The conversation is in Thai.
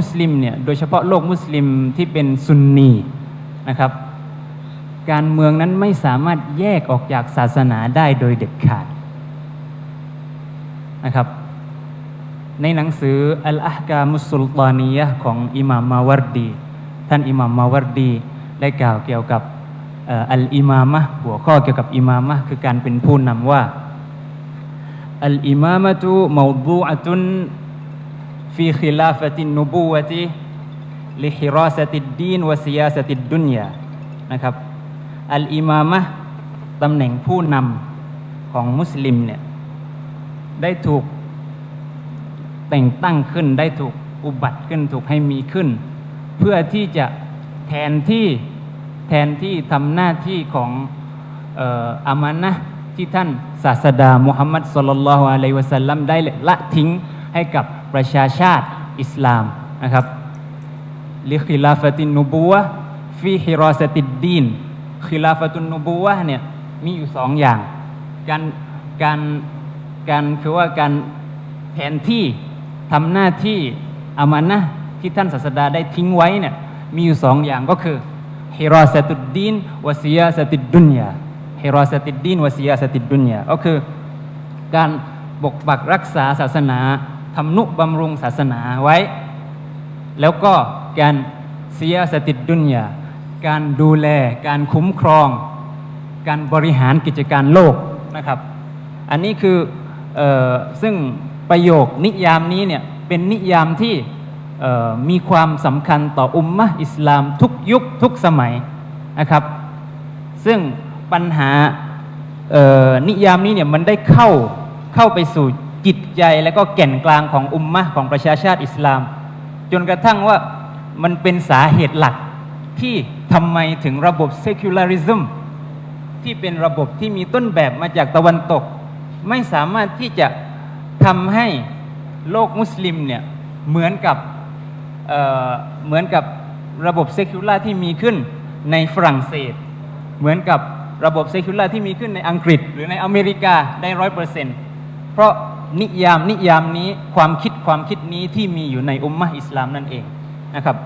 มุสลิมเนี่ยโดยเฉพาะโลกมุสลิมที่เป็นซุนนีนะครับ การเมืองนั้นไม่สามารถแยกออกจากศาสนาได้โดยเด็ดขาดนะครับ ในหนังสืออัลอาฮกามุสุลตานียะของอิหม่ามมาวารดี ท่านอิหม่ามมาวารดีได้กล่าวเกี่ยวกับอัลอิมามะหัวข้อเกี่ยวกับอิมามะคือการเป็นผู้นำว่าอัลอิมามะตุมาวดูอะตุน في خلافة النبوة لحراسة الدين وسياسة الدنيا นะครับอัลอิมามะห์ตำแหน่งผู้นำของมุสลิมเนี่ยได้ถูกแต่งตั้งขึ้นได้ถูกอุบัติขึ้นถูกให้มีขึ้น เพื่อที่จะแทนที่แทนที่ทำหน้าที่ของเอ่ออามานะห์ที่ท่านศาสดามุฮัมมัดสุลลัลลอฮุอะลัยฮิวะสัลลัมได้ละทิ้ง ให้กับประชาชาติอิสลามนะครับลิคิลาฟตินนูบัวฟีฮิรอสติดดีนคิลาฟตุนนูบัวเนี่ยมีอยู่สองอย่าง การการการคือว่าการแทนที่ทำหน้าที่อามานะที่ท่านศาสดาได้ทิ้งไว้เนี่ยมีอยู่สองอย่างก็คือฮิรอสตุดดีนวะซียาสติดดุนยาฮิรอสติดดีนวะซียาสติดดุนยาก็คือการปกปักรักษาศาสนา ทำนุบำรุงศาสนาไว้ แล้วก็การเสียสติดุนยาการดูแล การคุ้มครอง การบริหารกิจการโลกนะครับ อันนี้คือออซึ่งประโยคนิยามนี้เนี่ยเป็นนิยามที่มีความสำคัญต่ออุมมะอิสลามทุกยุคทุกสมัยนะครับ ซึ่งปัญหานิยามนี้เนี่ยมันได้เข้าเข้าไปสู่ จิตใจและก็แก่นกลางของอุมมะของประชาชาติอิสลาม จนกระทั่งว่ามันเป็นสาเหตุหลักที่ทำไมถึงระบบ secularism ที่เป็นระบบที่มีต้นแบบมาจากตะวันตก ไม่สามารถที่จะทำให้โลกมุสลิมเนี่ยเหมือนกับเเหมือนกับระบบเซคิวลาที่มีขึ้นในฝรั่งเศส เหมือนกับระบบเซคิวลาที่มีขึ้นในอังกฤษ หรือในอเมริกาได้ร้อยเปอร์เซ็นต์ เพราะนิยามนิยามนี้ความคิดความคิดนี้ที่มีอยู่ในอุมมะอิสลามนั่นเองนะครับ